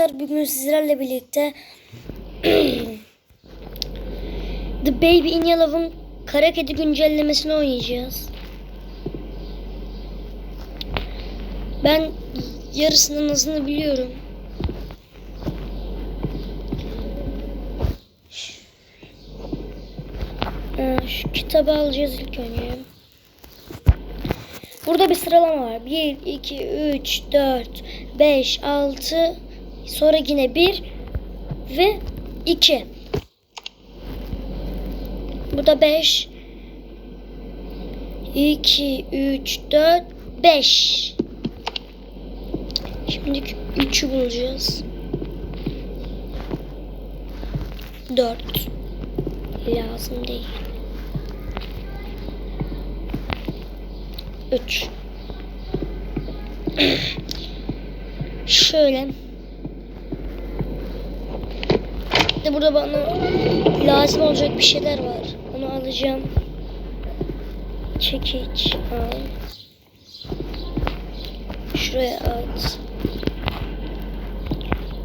Arkadaşlar bugün sizlerle birlikte The Baby in Yellow'un Kara Kedi güncellemesini oynayacağız. Ben yarısının hızını biliyorum. Ee, Şu kitabı alacağız ilk önce. Burada bir sıralama var. 1, 2, 3, 4, 5, 6, sonra yine 1 ve 2. Bu da 5, 2, 3, 4, 5. Şimdi 3'ü bulacağız. 4 lazım değil. 3 Şöyle de burada bana lazım olacak bir şeyler var. Onu alacağım. Çekiç al. Şuraya at.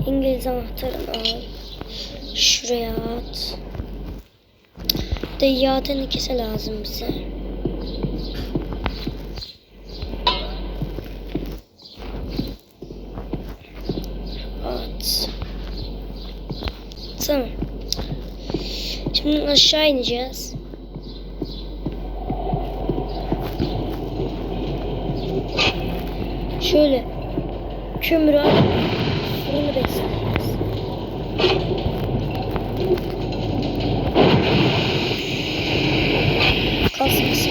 İngiliz anahtarını al. Şuraya at. De yağ lazım bize. At. Tamam. Şimdi aşağı ineceğiz. Şöyle kömürü alıp fırını bekleyeceğiz. Kasması.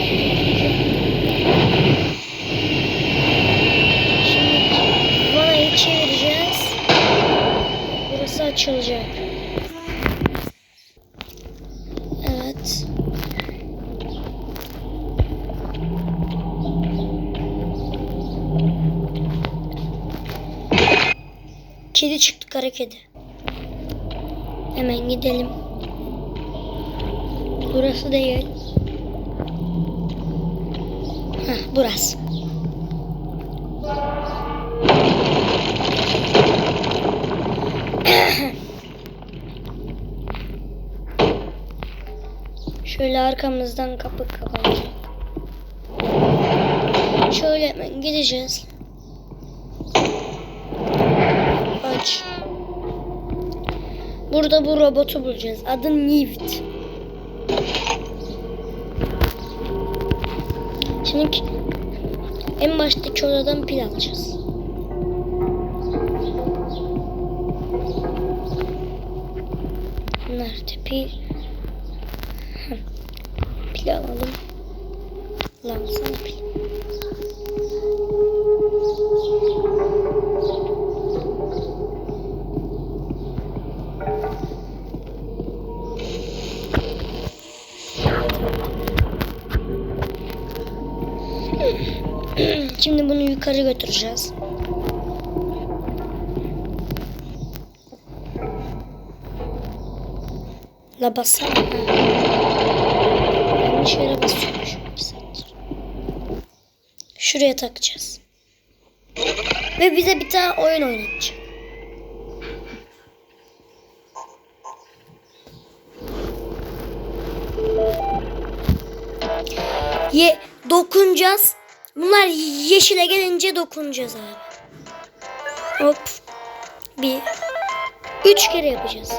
Şimdi vanayı çevireceğiz. Burası açılacak. Kedi. Hemen gidelim. Burası değil. Heh, burası. Şöyle arkamızdan kapı kapanacak. Şöyle hemen gideceğiz. Burada bu robotu bulacağız. Adı Nift. Şimdi en baştaki odadan pil alacağız. Nerede pil? Pil alalım. Lan sana pil. Şimdi bunu yukarı götüreceğiz. La bassana. Yanlış yere. Şuraya takacağız. Ve bize bir tane oyun oynatacak. Ye dokunacağız. Bunlar yeşile gelince dokunacağız abi. Hop. Bir. Üç kere yapacağız.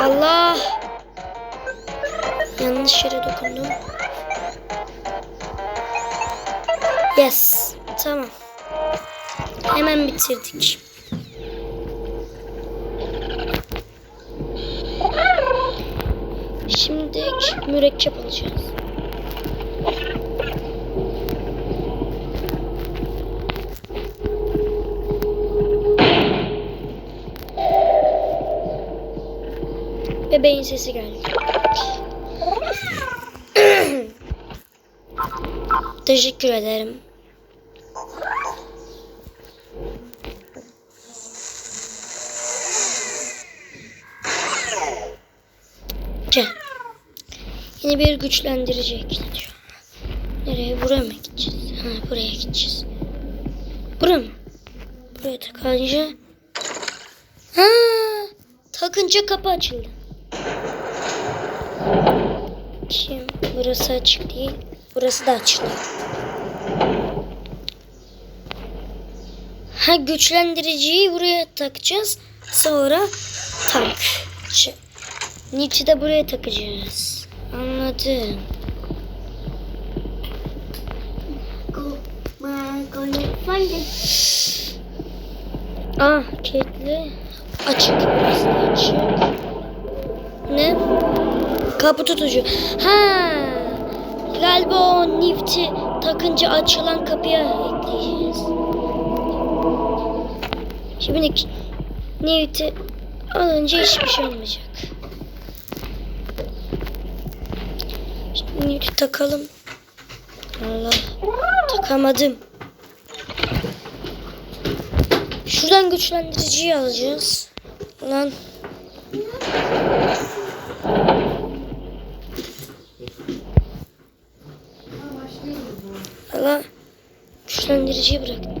Allah. Yanlış yere dokundum. Yes. Tamam. Hemen bitirdik. Şimdi mürekkep alacağız. Bebeğin sesi geldi. Teşekkür ederim. Yeni bir güçlendirici ekleniyor. Nereye? Buraya mı gideceğiz? Ha buraya gideceğiz. Buraya mı? Buraya takınca. Ha takınca kapı açıldı. Şimdi burası açık değil. Burası da açık. Ha güçlendiriciyi buraya takacağız. Sonra. Ç- Nit'i de buraya takacağız. Anladım. Ah kilitli. Açık. Açık. Ne? Kapı tutucu. Ha. Galiba o Nifty takınca açılan kapıya ekleyeceğiz. Şimdi Nifty alınca hiçbir şey olmayacak. Nifty takalım. Allah. Takamadım. Şuradan güçlendiriciyi alacağız. Lan. Allah. Güçlendiriciyi bırak.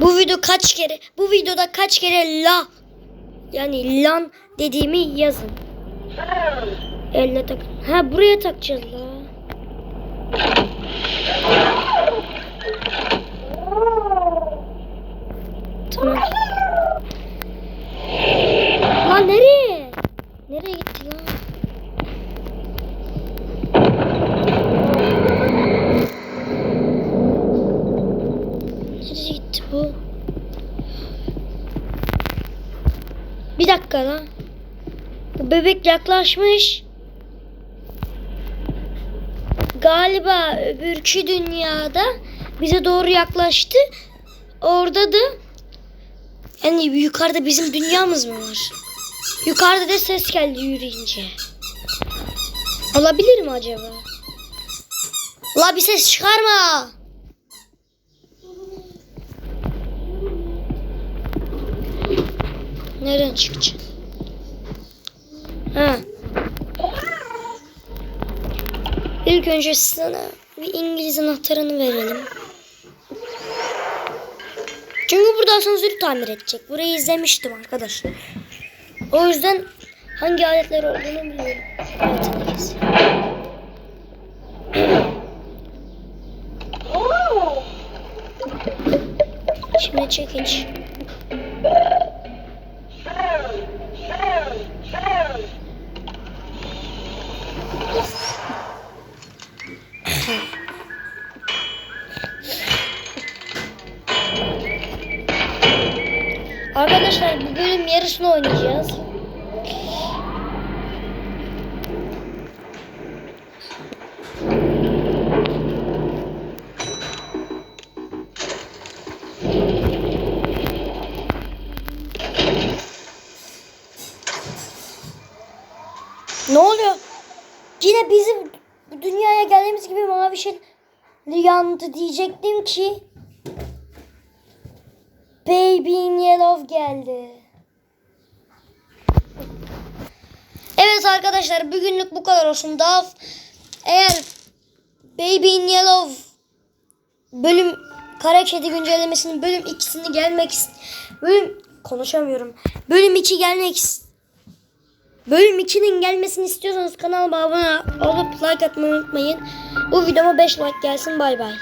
Bu video kaç kere, bu videoda kaç kere la yani lan dediğimi yazın. Elle tak. Ha buraya takacağız la. Tamam. Lan nereye? Nereye gitti lan? Nereye gitti bu? Bir dakika lan. Bu bebek yaklaşmış. Galiba öbürkü dünyada bize doğru yaklaştı. Orada da yani yukarıda bizim dünyamız mı var? Yukarıda da ses geldi yürüyünce. Olabilir mi acaba? La bir ses çıkarma. Nereden çıkacak? Ha. İlk önce sana bir İngiliz anahtarını verelim. Çünkü burada asansörü tamir edecek. Burayı izlemiştim arkadaşlar. O yüzden hangi aletler olduğunu biliyorum. Evet, İngiliz. Şimdi çekiç. Yarısını oynayacağız. Ne oluyor? Yine bizim dünyaya geldiğimiz gibi mavi şey yandı diyecektim ki Baby in Yellow geldi. Evet arkadaşlar bugünlük bu kadar olsun. Daha eğer Baby in Yellow bölüm Kara Kedi güncellemesinin bölüm ikisini gelmek ist- bölüm konuşamıyorum. Bölüm 2 gelmek Bölüm 2'nin gelmesini istiyorsanız kanalıma abone olup like atmayı unutmayın. Bu videoma 5 like gelsin. Bay bay.